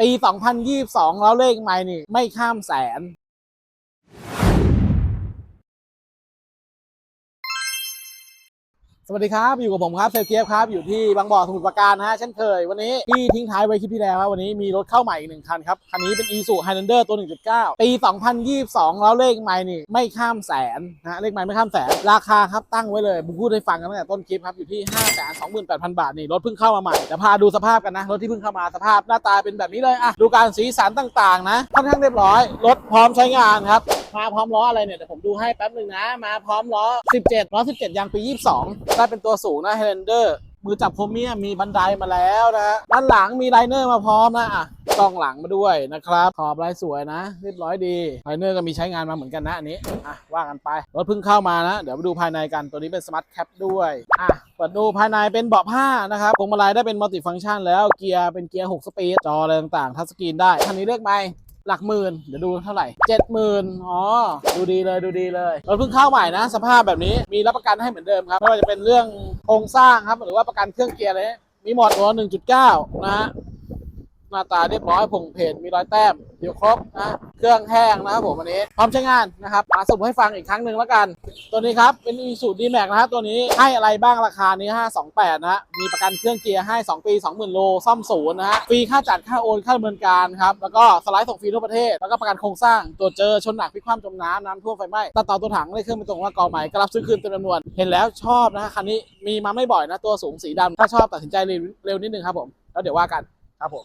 ปี 2022 แล้วเลขไม่นี่ไม่ข้ามแสน สวัสดีครับ อยู่กับผมครับเซลเกียฟครับ อยู่ที่บางบ่อสมุทรปราการนะฮะเช่นเคย วันนี้ที่ทิ้งท้ายไว้คลิปที่แล้วครับวันนี้มีรถเข้าใหม่อีกหนึ่งคันครับ คันนี้เป็น Isuzu Highlander ตัว 1.9 ปี 2022 แล้วเลขไมล์นี่ไม่ข้ามแสนนะเลขไมล์ไม่ข้ามแสน ราคาครับตั้งไว้เลยผมพูดให้ฟังกันตั้งแต่ต้นคลิปครับ อยู่ที่ 5 2 8 0 0 0 บาทนี่รถเพิ่งเข้ามาใหม่เดี๋ยวพาดูสภาพกันนะรถที่เพิ่งเข้ามาสภาพหน้าตาเป็นแบบนี้เลยอะดูการสีสันต่างๆนะค่อนข้างเรียบร้อยรถพร้อมใช้งานครับ มาพร้อมล้ออะไรเนี่ยเดี๋ยวผมดูให้แป๊บหนึ่งนะ มาพร้อมล้อ 17 ล้อ 17 ยางปี 22 ได้เป็นตัวสูงนะ Highlander มือจับพรเมียมมีบันไดมาแล้วนะ ด้านหลังมีไลเนอร์มาพร้อมนะอะกล้องหลังมาด้วยนะครับ ขอบลายสวยนะ เรียบร้อยดีไลเนอร์ก็มีใช้งานมาเหมือนกันนะอันนี้ อะ ว่ากันไป รถเพิ่งเข้ามานะ เดี๋ยวมาดูภายในกัน ตัวนี้เป็นสมาร์ทแคปด้วย อะ เปิดดูภายในเป็นเบาะผ้านะครับพวงมาลัยได้เป็นมัลติฟังก์ชันแล้ว เกียร์เป็นเกียร์ 6 สปีด จออะไรต่างๆ ทัชสกรีนได้คันนี้เลือกไหม หลักหมื่นเดี๋ยวดูเท่าไหร่เจ็ดหมื่นอ๋อ ดูดีเลยดูดีเลยเราเพิ่งเข้าใหม่นะ สภาพแบบนี้มีรับประกันให้เหมือนเดิมครับไม่ว่าจะเป็นเรื่องโครงสร้างครับหรือว่าประกันเครื่องเกียร์อะไรเลยมีหมดตัว1.9 นะฮะ หน้าตาเรียบร้อยผงเพจมีรอยแต้มอยู่ครบนะเครื่องแห้งนะครับผมอันนี้พร้อมใช้งานนะครับมาสรุปให้ฟังอีกครั้งหนึ่งแล้วกัน ตัวนี้ครับเป็น i s u d d m a x นะฮะตัวนี้ให้อะไรบ้างราคานี้ 528 นะฮะมีประกันเครื่องเกียร์ให้ 2 ปี 20,000 โลซ่อมศูนย์นะฮะฟรีค่าจัดค่าโอนค่าดำเนินการครับแล้วก็สไลด์ส่งฟรีทั่วประเทศแล้วก็ประกันโครงสร้างตรวจเจอชนหนักพิกคว่ำจมน้ำน้ำท่วมไฟไหม้ตัดต่อตัวถังเลยเครื่องเป็นตรงว่ากอใหม่ก็รับซื้อคืนเต็มจำนวนเห็นแล้วชอบนะฮะคันนี้มีมาไม่บ่อยนะตัวสูงสีดำถ้าชอบตัดสินใจเร็วนิดนึงครับผมแล้วเดี๋ยวว่ากันครับผม